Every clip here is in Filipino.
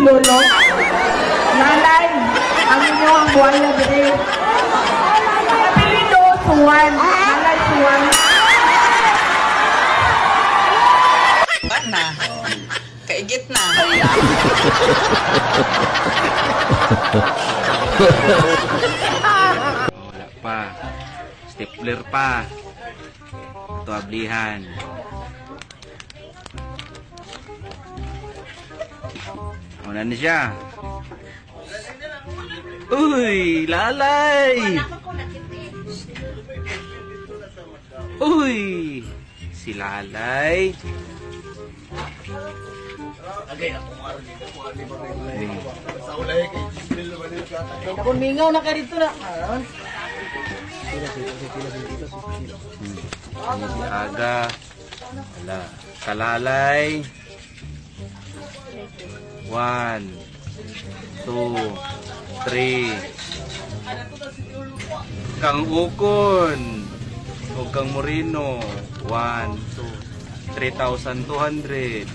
lolo. Nanay, ang inyo ang buhaya diri. Ang apelido, Suwan. Nanay, Suwan. Ba na? Kaigit na. Wala pa. Stapler pa. Ito Una na siya. Uy, lalay! Uy, si lalay. Kung mingaw na ka dito na. Ano si Aga? Wala. Kalalay. One. Two. Three. Kang Ukon. O Kang Moreno. One. Two. 3,200.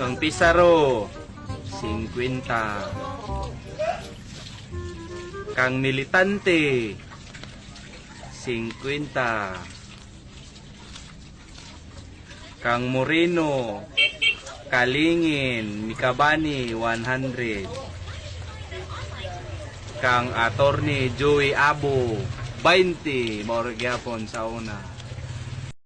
Kang Pizarro. 50. Kang Militante. 50. Kang Moreno, Kalingin, Mikabani, 100. Kang Attorney Joey Abo, 20. Mauro gyapon sa una.